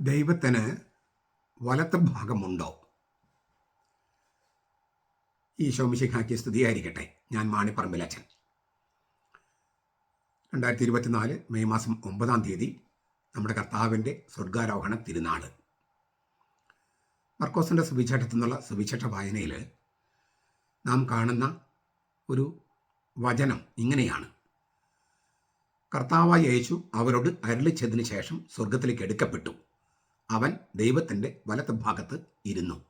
ദൈവത്തിന് വലത്ത് ഭാഗമുണ്ടോ? ഈ ശോമിശിഖാക്കിയ സ്തുതിയായിരിക്കട്ടെ. ഞാൻ മാണിപ്പറമ്പിലച്ചൻ രണ്ടായിരത്തി ഇരുപത്തിനാല് മെയ് മാസം ഒമ്പതാം തീയതി നമ്മുടെ കർത്താവിന്റെ സ്വർഗാരോഹണ തിരുനാൾ മർക്കോസിന്റെ സുവിശേഷത്തിൽ നിന്നുള്ള സുവിശേഷ വായനയിൽ നാം കാണുന്ന ഒരു വചനം ഇങ്ങനെയാണ്. കർത്താവായ യേശു അവരോട് അരളിച്ചതിന് ശേഷം സ്വർഗത്തിലേക്ക് എടുക്കപ്പെട്ടു. അവൻ ദൈവത്തിന്റെ വലത്ത് ഭാഗത്ത് ഇരുന്നു.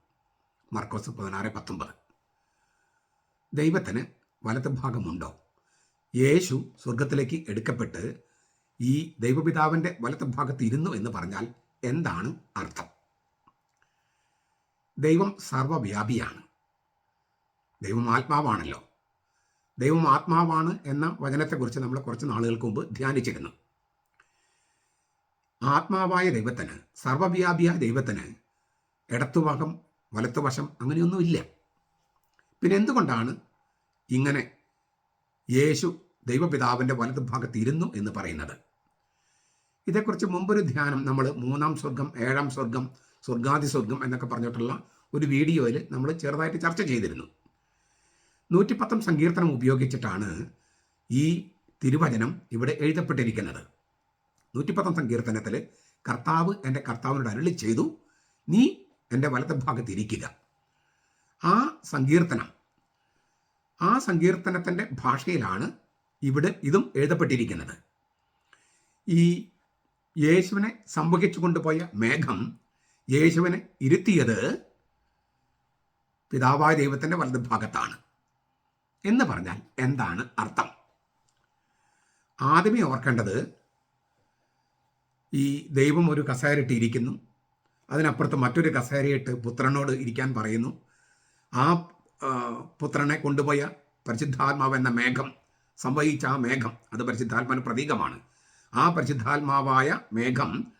മർക്കോസ് പതിനാറ് പത്തൊമ്പത്. ദൈവത്തിന് വലത്ത് ഭാഗമുണ്ടോ? യേശു സ്വർഗത്തിലേക്ക് എടുക്കപ്പെട്ട് ഈ ദൈവപിതാവിന്റെ വലത്ത് ഭാഗത്ത് ഇരുന്നു എന്ന് പറഞ്ഞാൽ എന്താണ് അർത്ഥം? ദൈവം സർവവ്യാപിയാണ്. ദൈവം ആത്മാവാണല്ലോ. ദൈവം ആത്മാവാണ് എന്ന വചനത്തെക്കുറിച്ച് നമ്മൾ കുറച്ച് നാളുകൾക്ക് മുമ്പ് ധ്യാനിച്ചിരുന്നു. ആത്മാവായ ദൈവത്തിന് സർവവ്യാപിയായ ദൈവത്തിന് ഇടത്തുഭാഗം വലത്തുവശം അങ്ങനെയൊന്നുമില്ല. പിന്നെ എന്തുകൊണ്ടാണ് ഇങ്ങനെ യേശു ദൈവപിതാവിന്റെ വലത് ഭാഗത്ത് ഇരുന്നു എന്ന് പറയുന്നത്? ഇതേക്കുറിച്ച് മുമ്പൊരു ധ്യാനം നമ്മൾ മൂന്നാം സ്വർഗം ഏഴാം സ്വർഗം സ്വർഗാദി സ്വർഗം എന്നൊക്കെ പറഞ്ഞിട്ടുള്ള ഒരു വീഡിയോയിൽ നമ്മൾ ചെറുതായിട്ട് ചർച്ച ചെയ്തിരുന്നു. നൂറ്റിപ്പത്തം സങ്കീർത്തനം ഉപയോഗിച്ചിട്ടാണ് ഈ തിരുവചനം ഇവിടെ എഴുതപ്പെട്ടിരിക്കുന്നത്. നൂറ്റിപ്പത്താം സങ്കീർത്തനത്തിൽ കർത്താവ് എന്റെ കർത്താവിനോട് അരുളി ചെയ്തു നീ എന്റെ വലത്തെ ഭാഗത്ത് ഇരിക്കുക. ആ സങ്കീർത്തനം ആ സങ്കീർത്തനത്തിന്റെ ഭാഷയിലാണ് ഇവിടെ ഇതും എഴുതപ്പെട്ടിരിക്കുന്നത്. ഈ യേശുവിനെ സംവഹിച്ചു കൊണ്ടുപോയ മേഘം യേശുവിനെ ഇരുത്തിയത് പിതാവായ ദൈവത്തിന്റെ വലത് ഭാഗത്താണ്. എന്ന് പറഞ്ഞാൽ എന്താണ് അർത്ഥം? ആദ്യമേ ഓർക്കേണ്ടത് ഈ ദൈവം ഒരു കസേരയിട്ട് ഇരിക്കുന്നു അതിനപ്പുറത്ത് മറ്റൊരു കസേരയിട്ട് പുത്രനോട് ഇരിക്കാൻ പറയുന്നു. ആ പുത്രനെ കൊണ്ടുപോയ പരിശുദ്ധാത്മാവ് എന്ന മേഘം സംവഹിച്ച ആ മേഘം അത് പരിശുദ്ധാത്മാവിന് പ്രതീകമാണ്. ആ പരിശുദ്ധാത്മാവായ മേഘം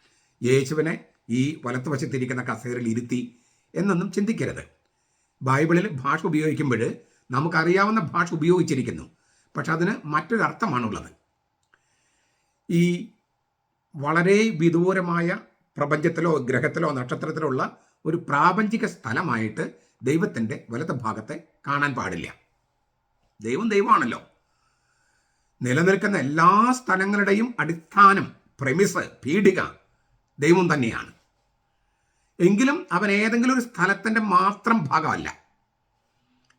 യേശുവിനെ ഈ വലത്തുവശത്തിരിക്കുന്ന കസേരയിൽ ഇരുത്തി എന്നൊന്നും ചിന്തിക്കരുത്. ബൈബിളിൽ ഭാഷ ഉപയോഗിക്കുമ്പോൾ നമുക്കറിയാവുന്ന ഭാഷ ഉപയോഗിച്ചിരിക്കുന്നു. പക്ഷെ അതിന് മറ്റൊരർത്ഥമാണുള്ളത്. ഈ വളരെ വിദൂരമായ പ്രപഞ്ചത്തിലോ ഗ്രഹത്തിലോ നക്ഷത്രത്തിലോ ഉള്ള ഒരു പ്രാപഞ്ചിക സ്ഥലമായിട്ട് ദൈവത്തിന്റെ വലത്തെ ഭാഗത്തെ കാണാൻ പാടില്ല. ദൈവം ദൈവമാണല്ലോ. നിലനിൽക്കുന്ന എല്ലാ സ്ഥലങ്ങളുടെയും അടിസ്ഥാനം പ്രമിസ് പീഡിക ദൈവം തന്നെയാണ്. എങ്കിലും അവൻ ഏതെങ്കിലും ഒരു സ്ഥലത്തിന്റെ മാത്രം ഭാഗമല്ല.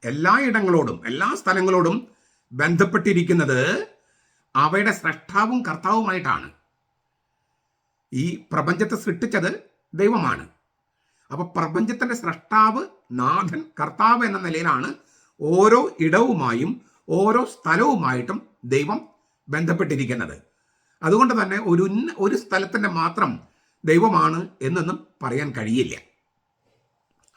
എല്ലാ ഇടങ്ങളോടും എല്ലാ സ്ഥലങ്ങളോടും ബന്ധപ്പെട്ടിരിക്കുന്നത് അവയുടെ സ്രഷ്ടാവും കർത്താവുമായിട്ടാണ്. ഈ പ്രപഞ്ചത്തെ സൃഷ്ടിച്ചത് ദൈവമാണ്. അപ്പൊ പ്രപഞ്ചത്തിന്റെ സ്രഷ്ടാവ് നാഥൻ കർത്താവ് എന്ന നിലയിലാണ് ഓരോ ഇടവുമായും ഓരോ സ്ഥലവുമായിട്ടും ദൈവം ബന്ധപ്പെട്ടിരിക്കുന്നത്. അതുകൊണ്ട് തന്നെ ഒരു ഒരു സ്ഥലത്തിന്റെ മാത്രം ദൈവമാണ് എന്നൊന്നും പറയാൻ കഴിയില്ല.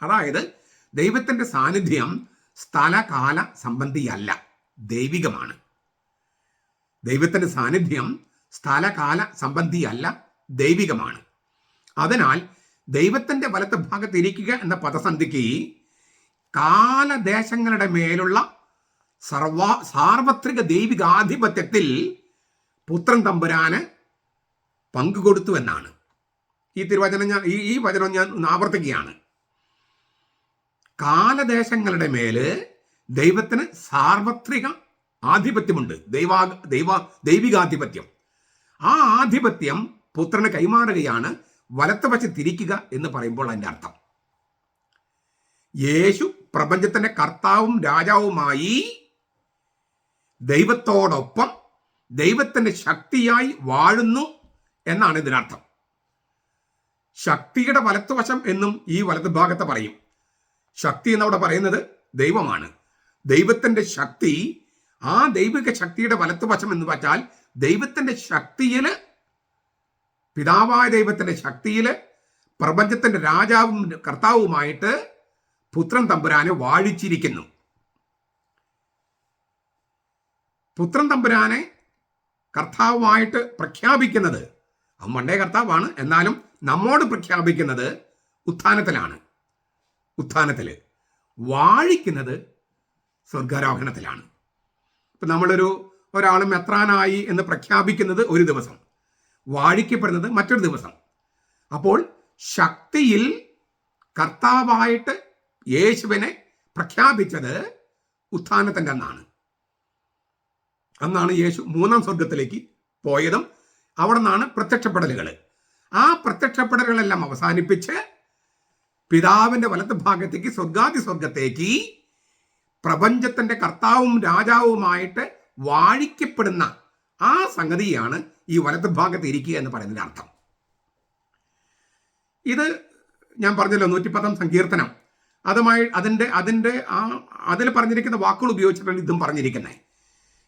അതായത് ദൈവത്തിന്റെ സാന്നിധ്യം സ്ഥലകാല സംബന്ധിയല്ല ദൈവികമാണ്. ദൈവത്തിന്റെ സാന്നിധ്യം സ്ഥലകാല സംബന്ധിയല്ല ദൈവികമാണ്. അതിനാൽ ദൈവത്തിന്റെ വലത്ത് ഭാഗത്ത് ഇരിക്കുക എന്ന പദസന്ധിക്ക് കാലദേശങ്ങളുടെ മേലുള്ള സർവ സാർവത്രിക ദൈവികാധിപത്യത്തിൽ പുത്രൻ തമ്പുരാന് പങ്കുകൊടുത്തു എന്നാണ്. ഈ തിരുവചനം ഞാൻ ഈ ഈ വചനം ഞാൻ ആവർത്തിക്കുകയാണ്. കാലദേശങ്ങളുടെ മേൽ ദൈവത്തിന് സാർവത്രിക ആധിപത്യമുണ്ട്. ദൈവാ ദൈവ ദൈവികാധിപത്യം. ആ ആധിപത്യം പുത്രന് കൈമാറുകയാണ് വലത്ത് വച്ച് തിരിക്കുക എന്ന് പറയുമ്പോൾ അതിന്റെ അർത്ഥം. യേശു പ്രപഞ്ചത്തിന്റെ കർത്താവും രാജാവുമായി ദൈവത്തോടൊപ്പം ദൈവത്തിന്റെ ശക്തിയായി വാഴുന്നു എന്നാണ് ഇതിനർത്ഥം ശക്തിയുടെ വലത്തുവശം എന്നും ഈ വലതു ഭാഗത്ത് പറയും. ശക്തി എന്നവിടെ പറയുന്നത് ദൈവമാണ്. ദൈവത്തിന്റെ ശക്തി ആ ദൈവിക ശക്തിയുടെ വലത്തുവശം എന്ന് വെച്ചാൽ ദൈവത്തിന്റെ ശക്തിയിൽ പിതാവായ ദൈവത്തിന്റെ ശക്തിയിൽ പ്രപഞ്ചത്തിന്റെ രാജാവും കർത്താവുമായിട്ട് പുത്രൻ തമ്പുരാനെ വാഴിച്ചിരിക്കുന്നു. പുത്രൻ തമ്പുരാനെ കർത്താവുമായിട്ട് പ്രഖ്യാപിക്കുന്നത് അവൻ മണ്ടേ കർത്താവാണ് എന്നാലും നമ്മോട് പ്രഖ്യാപിക്കുന്നത് ഉത്ഥാനത്തിലാണ്. ഉത്ഥാനത്തിൽ വാഴിക്കുന്നത് സ്വർഗാരോഹണത്തിലാണ് ഇപ്പം നമ്മളൊരു ഒരാൾ മെത്രാനായി എന്ന് പ്രഖ്യാപിക്കുന്നത് ഒരു ദിവസം. വാഴിക്കപ്പെടുന്നത് മറ്റൊരു ദിവസം. അപ്പോൾ ശക്തിയിൽ കർത്താവായിട്ട് യേശുവിനെ പ്രഖ്യാപിച്ചത് ഉത്ഥാനത്തിന്റെ അന്നാണ്. അന്നാണ് യേശു മൂന്നാം സ്വർഗത്തിലേക്ക് പോയതും അവിടെ നിന്നാണ് പ്രത്യക്ഷപ്പെടലുകൾ. ആ പ്രത്യക്ഷപ്പെടലുകളെല്ലാം അവസാനിപ്പിച്ച് പിതാവിന്റെ വലത്ത് ഭാഗത്തേക്ക് സ്വർഗാദി സ്വർഗത്തേക്ക് പ്രപഞ്ചത്തിന്റെ കർത്താവും രാജാവുമായിട്ട് വാഴിക്കപ്പെടുന്ന ആ സംഗതിയാണ് ഈ വലത്ത് ഭാഗത്ത് ഇരിക്കുക എന്ന് പറയുന്നതിന്റെ അർത്ഥം. ഇത് ഞാൻ പറഞ്ഞല്ലോ നൂറ്റിപ്പത്താം സങ്കീർത്തനം. അതുമായി അതിന്റെ അതിന്റെ ആ അതിൽ പറഞ്ഞിരിക്കുന്ന വാക്കുകൾ ഉപയോഗിച്ചിട്ടാണ് ഇതും പറഞ്ഞിരിക്കുന്നത്.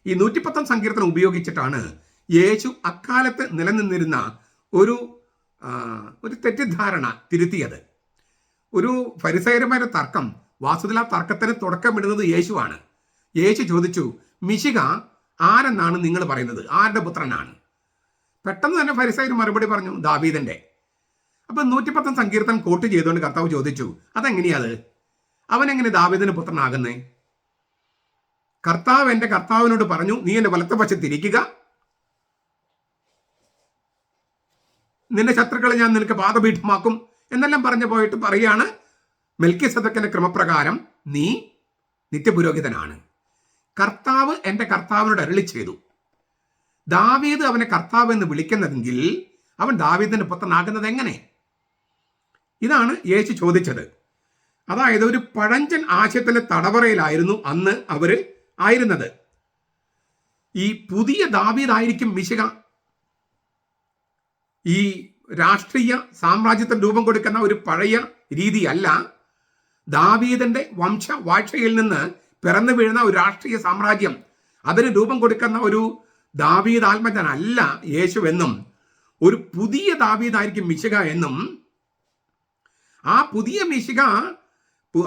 ഈ നൂറ്റിപ്പത്താം സങ്കീർത്തനം ഉപയോഗിച്ചിട്ടാണ് യേശു അക്കാലത്ത് നിലനിന്നിരുന്ന ഒരു ഒരു തെറ്റിദ്ധാരണ തിരുത്തിയത്. ഒരു ഫരിസൈരമായ തർക്കം വാസുദല തർക്കത്തിന് തുടക്കമിടുന്നത് യേശുവാണ്. യേശു ചോദിച്ചു മിശിക ആരെന്നാണ് നിങ്ങൾ പറയുന്നത്? ആരുടെ പുത്രനാണ്? പെട്ടെന്ന് തന്നെ ഫരിസായർ മറുപടി പറഞ്ഞു ദാവീദന്റെ. അപ്പൊ നൂറ്റിപ്പത്താം സങ്കീർത്തനം കോട്ട് ചെയ്തുകൊണ്ട് കർത്താവ് ചോദിച്ചു അതെങ്ങനെയാ അത്? അവൻ എങ്ങനെ ദാവീദിന് പുത്രനാകുന്നേ? കർത്താവ് എന്റെ കർത്താവിനോട് പറഞ്ഞു നീ എന്റെ വലത്തെ വശത്തിരിക്കുക നിന്റെ ശത്രുക്കളെ ഞാൻ നിനക്ക് പാദപീഠമാക്കും. എന്നെല്ലാം പറഞ്ഞു പോയിട്ട് പറയാണ് മെൽക്കി സദക്കിന്റെ ക്രമപ്രകാരം നീ നിത്യപുരോഹിതനാണ്. കർത്താവ് എന്റെ കർത്താവിനോട് അരളി ചെയ്തു. ദാവീദ് അവനെ കർത്താവ് എന്ന് വിളിക്കുന്നതെങ്കിൽ അവൻ ദാവീദിന്റെ പുത്രനാകുന്നത് എങ്ങനെ? ഇതാണ് യേശു ചോദിച്ചത്. അതായത് ഒരു പഴഞ്ചൻ ആശയത്തിന്റെ തടവറയിലായിരുന്നു അന്ന് അവർ ആയിരുന്നത്. ഈ പുതിയ ദാവീദായിരിക്കും മിശിക. ഈ രാഷ്ട്രീയ സാമ്രാജ്യത്തിന് രൂപം കൊടുക്കുന്ന ഒരു പഴയ രീതിയല്ല. ദാവീദന്റെ വംശവാഴ്ചയിൽ നിന്ന് പിറന്നു വീഴുന്ന ഒരു രാഷ്ട്രീയ സാമ്രാജ്യം. അതിന് രൂപം കൊടുക്കുന്ന ഒരു ദാവീദ് ആത്മജ്ഞനല്ല യേശു എന്നും ഒരു പുതിയ ദാവീദായിരിക്കും മിശിക എന്നും ആ പുതിയ മിശിക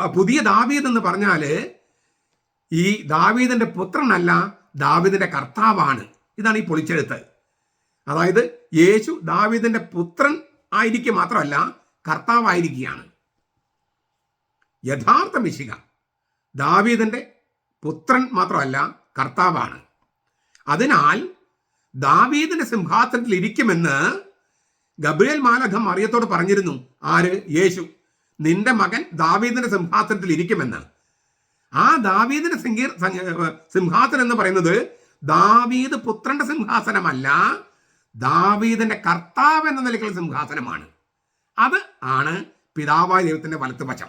പുതിയ ദാവീദ് എന്ന് പറഞ്ഞാൽ ഈ ദാവീദിന്റെ പുത്രനല്ല ദാവീദിന്റെ കർത്താവാണ്. ഇതാണ് ഈ പൊളിച്ചെഴുത്ത്. അതായത് യേശു ദാവീദിന്റെ പുത്രൻ ആയിരിക്കുക മാത്രമല്ല കർത്താവായിരിക്കുകയാണ്. യഥാർത്ഥ മിശിക ദാവീദിന്റെ പുത്രൻ മാത്രമല്ല കർത്താവാണ്. അതിനാൽ ദാവീദിന്റെ സിംഹാസനത്തിൽ ഇരിക്കുമെന്ന് ഗബ്രിയേൽ മാലഖം മറിയത്തോട് പറഞ്ഞിരുന്നു. ആര്? യേശു. നിന്റെ മകൻ ദാവീദിന്റെ സിംഹാസനത്തിൽ ഇരിക്കുമെന്ന്. ആ ദാവീദിന്റെ സിംഗീർ സിംഹാസനം എന്ന് പറയുന്നത് ദാവീദ് പുത്രന്റെ സിംഹാസനമല്ല ദാവീദിന്റെ കർത്താവ് എന്ന നിലയ്ക്കുള്ള സിംഹാസനമാണ്. അത് ആണ് പിതാവായ ദൈവത്തിന്റെ വലത്തുവശം.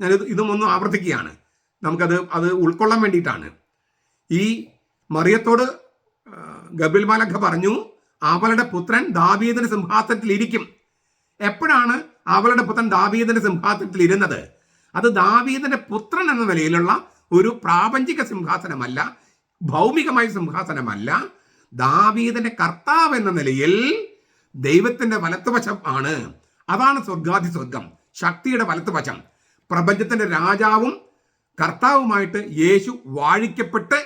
ഞാനിത് ഇതും ഒന്ന് ആവർത്തിക്കുകയാണ്. നമുക്കത് അത് ഉൾക്കൊള്ളാൻ വേണ്ടിയിട്ടാണ്. ഈ മറിയത്തോട് ഗബിൽ മാലഖ പറഞ്ഞു അവളുടെ പുത്രൻ ദാവീദിന്റെ സിംഹാസനത്തിൽ ഇരിക്കും. എപ്പോഴാണ് അവളുടെ പുത്രൻ ദാവീദിന്റെ സിംഹാസനത്തിൽ ഇരുന്നത്? അത് ദാവീദിന്റെ പുത്രൻ എന്ന നിലയിലുള്ള ഒരു പ്രാപഞ്ചിക സിംഹാസനമല്ല ഭൗമികമായ സിംഹാസനമല്ല. ദാവീദിന്റെ കർത്താവ് എന്ന നിലയിൽ ദൈവത്തിന്റെ വലത്തുവശം ആണ്. അതാണ് സ്വർഗാധി സ്വർഗം ശക്തിയുടെ വലത്തുവശം. പ്രപഞ്ചത്തിന്റെ രാജാവും കർത്താവുമായിട്ട് യേശു വാഴിക്കപ്പെട്ട്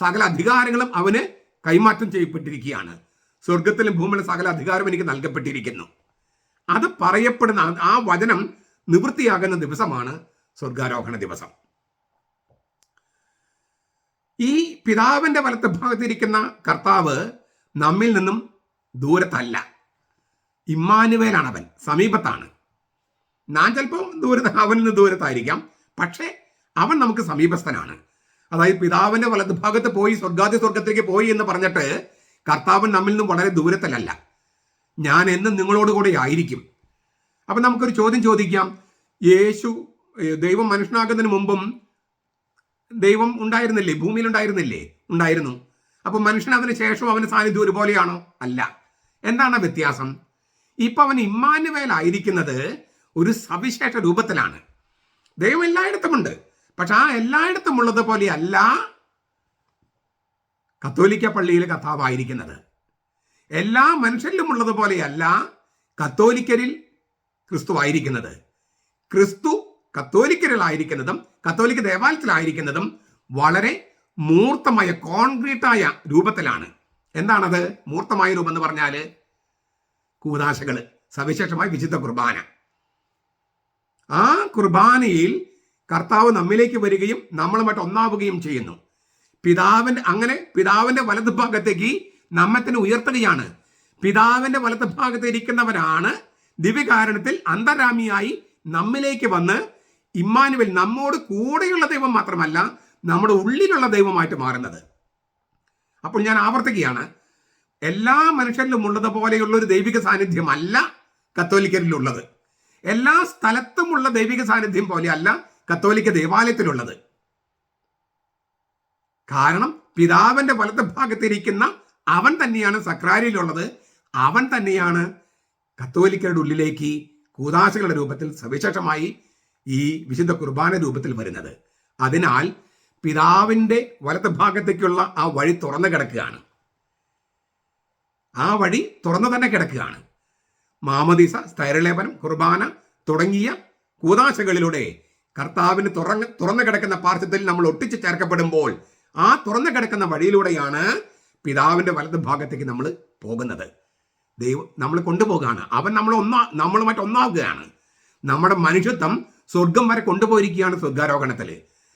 സകല അധികാരങ്ങളും അവന് കൈമാറ്റം ചെയ്യപ്പെട്ടിരിക്കുകയാണ്. സ്വർഗത്തിലും ഭൂമിയിലും സകല അധികാരം എനിക്ക് നൽകപ്പെട്ടിരിക്കുന്നു. അത് പറയപ്പെടുന്ന ആ- വചനം നിവൃത്തിയാകുന്ന ദിവസമാണ് സ്വർഗാരോഹണ ദിവസം. ഈ പിതാവിന്റെ വലത്ത് ഭാഗത്തിരിക്കുന്ന കർത്താവ് നമ്മിൽ നിന്നും ദൂരത്തല്ല. ഇമ്മാനുവേലാണ് അവൻ സമീപത്താണ്. ഞാൻ ചിലപ്പോൾ ദൂരത്ത് അവനിൽ നിന്ന് ദൂരത്തായിരിക്കാം. പക്ഷേ അവൻ നമുക്ക് സമീപസ്ഥനാണ്. അതായത് പിതാവിന്റെ വലത് ഭാഗത്ത് പോയി സ്വർഗാദി സ്വർഗത്തേക്ക് പോയി എന്ന് പറഞ്ഞിട്ട് കർത്താവൻ നമ്മിൽ നിന്നും വളരെ ദൂരത്തിലല്ല. ഞാൻ എന്നും നിങ്ങളോട് കൂടെ ആയിരിക്കും. അപ്പൊ നമുക്കൊരു ചോദ്യം ചോദിക്കാം. യേശു ദൈവം മനുഷ്യനാകുന്നതിന് മുമ്പും ദൈവം ഉണ്ടായിരുന്നില്ലേ? ഭൂമിയിൽ ഉണ്ടായിരുന്നില്ലേ? ഉണ്ടായിരുന്നു. അപ്പൊ മനുഷ്യൻ ശേഷം അവന് സാന്നിധ്യം ഒരുപോലെയാണോ? അല്ല. എന്താണ് വ്യത്യാസം? ഇപ്പൊ അവൻ ഇമ്മാനുവേൽ ആയിരിക്കുന്നത് ഒരു സവിശേഷ രൂപത്തിലാണ്. ദൈവം എല്ലായിടത്തുമുണ്ട്. പക്ഷെ ആ എല്ലായിടത്തും ഉള്ളത് പോലെയല്ല കത്തോലിക്ക പള്ളിയിലെ കഥാവായിരിക്കുന്നത് എല്ലാ മനുഷ്യരിലും ഉള്ളത് പോലെയല്ല കത്തോലിക്കരിൽ ക്രിസ്തു ആയിരിക്കുന്നത് ക്രിസ്തു കത്തോലിക്കരിലായിരിക്കുന്നതും കത്തോലിക്ക ദേവാലയത്തിലായിരിക്കുന്നതും വളരെ മൂർത്തമായ കോൺക്രീറ്റായ രൂപത്തിലാണ്. എന്താണത്? മൂർത്തമായ രൂപം എന്ന് പറഞ്ഞാൽ കൂതാശകൾ സവിശേഷമായ വിശുദ്ധ കുർബാന. ആ കുർബാനയിൽ കർത്താവ് നമ്മിലേക്ക് വരികയും നമ്മളുമായിട്ട് ഒന്നാവുകയും ചെയ്യുന്നു. പിതാവൻ അങ്ങനെ പിതാവിന്റെ വലത് ഭാഗത്തേക്ക് നമ്മെ തന്നെ ഉയർത്തുകയാണ്. പിതാവിന്റെ വലത് ഭാഗത്ത് ഇരിക്കുന്നവരാണ്. ദിവ്യകാരണത്തിൽ അന്തരാമിയായി നമ്മിലേക്ക് വന്ന് ഇമ്മാനുവൽ നമ്മോട് കൂടെയുള്ള ദൈവം മാത്രമല്ല നമ്മുടെ ഉള്ളിലുള്ള ദൈവമായിട്ട് മാറുന്നത്. അപ്പോൾ ഞാൻ ആവർത്തിക്കുകയാണ്. എല്ലാ മനുഷ്യരിലും ഉള്ളതുപോലെയുള്ള ഒരു ദൈവിക സാന്നിധ്യമല്ല കത്തോലിക്കരിലുള്ളത്. എല്ലാ സ്ഥലത്തുമുള്ള ദൈവിക സാന്നിധ്യം പോലെയല്ല കത്തോലിക്ക ദേവാലയത്തിലുള്ളത്. കാരണം പിതാവിന്റെ വലത്ത് ഭാഗത്തിരിക്കുന്ന അവൻ തന്നെയാണ് സക്രാരിയിലുള്ളത്. അവൻ തന്നെയാണ് കത്തോലിക്കരുടെ ഉള്ളിലേക്ക് കൂതാശകളുടെ രൂപത്തിൽ സവിശേഷമായി ഈ വിശുദ്ധ കുർബാന രൂപത്തിൽ വരുന്നത്. അതിനാൽ പിതാവിന്റെ വലത്ത് ഭാഗത്തേക്കുള്ള ആ വഴി തുറന്നു കിടക്കുകയാണ്. ആ വഴി തുറന്നു തന്നെ കിടക്കുകയാണ്. മാമദീസ സ്ഥൈരലേപനം കുർബാന തുടങ്ങിയ കൂതാശകളിലൂടെ കർത്താവിന് തുറന്ന് തുറന്നു കിടക്കുന്ന പാർശ്വത്തിൽ നമ്മൾ ഒട്ടിച്ച് ചേർക്കപ്പെടുമ്പോൾ ആ തുറന്നു കിടക്കുന്ന വഴിയിലൂടെയാണ് പിതാവിന്റെ വലത് ഭാഗത്തേക്ക് നമ്മൾ പോകുന്നത്. ദൈവം നമ്മൾ കൊണ്ടുപോകുകയാണ് അവൻ നമ്മൾ ഒന്നാ നമ്മളുമായിട്ട് ഒന്നാവുകയാണ്. നമ്മുടെ മനുഷ്യത്വം സ്വർഗം വരെ കൊണ്ടുപോയിരിക്കുകയാണ് സ്വർഗാരോഹണത്തിൽ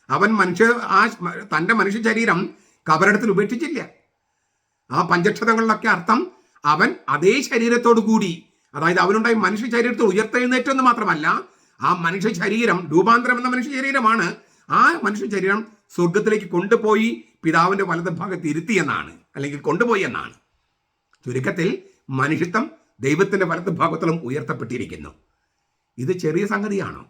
അവൻ മനുഷ്യ ആ തന്റെ മനുഷ്യ ശരീരം കബരടത്തിൽ ഉപേക്ഷിച്ചില്ല. ആ പഞ്ചക്ഷതങ്ങളിലൊക്കെ അർത്ഥം അവൻ അതേ ശരീരത്തോടു കൂടി അതായത് അവനുണ്ടായി മനുഷ്യ ശരീരത്തിൽ ഉയർത്തെഴുന്നേറ്റെന്ന് മാത്രമല്ല ആ മനുഷ്യ ശരീരം രൂപാന്തരം എന്ന മനുഷ്യ ശരീരമാണ്. ആ മനുഷ്യ ശരീരം സ്വർഗത്തിലേക്ക് കൊണ്ടുപോയി പിതാവിന്റെ വലത് ഭാഗത്ത് ഇരുത്തി എന്നാണ്. അല്ലെങ്കിൽ കൊണ്ടുപോയി എന്നാണ്. ചുരുക്കത്തിൽ മനുഷ്യത്വം ദൈവത്തിന്റെ വലത് ഭാഗത്തോളം ഉയർത്തപ്പെട്ടിരിക്കുന്നു. ഇത് ചെറിയ സംഗതിയാണോ?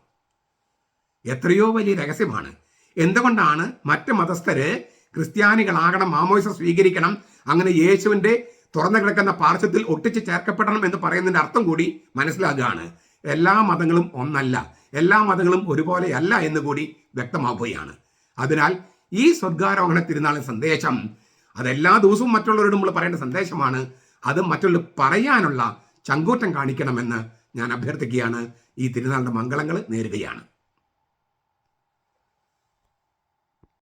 എത്രയോ വലിയ രഹസ്യമാണ്. എന്തുകൊണ്ടാണ് മറ്റ് മതസ്ഥര് ക്രിസ്ത്യാനികളാകണം മാമോയിസ സ്വീകരിക്കണം അങ്ങനെ യേശുവിന്റെ തുറന്നു കിടക്കുന്ന പാർശ്വത്തിൽ ഒട്ടിച്ച് ചേർക്കപ്പെടണം എന്ന് പറയുന്നതിന്റെ അർത്ഥം കൂടി മനസ്സിലാകുകയാണ്. എല്ലാ മതങ്ങളും ഒന്നല്ല. എല്ലാ മതങ്ങളും ഒരുപോലെയല്ല എന്ന് കൂടി വ്യക്തമാവുകയാണ്. അതിനാൽ ഈ സ്വർഗാരോഹണ തിരുനാളിൻ സന്ദേശം അതെല്ലാ ദിവസവും മറ്റുള്ളവരോട് നമ്മൾ പറയേണ്ട സന്ദേശമാണ്. അത് മറ്റുള്ളവർ പറയാനുള്ള ചങ്കൂറ്റം കാണിക്കണമെന്ന് ഞാൻ അഭ്യർത്ഥിക്കുകയാണ്. ഈ തിരുനാളിന്റെ മംഗളങ്ങൾ നേരുകയാണ്.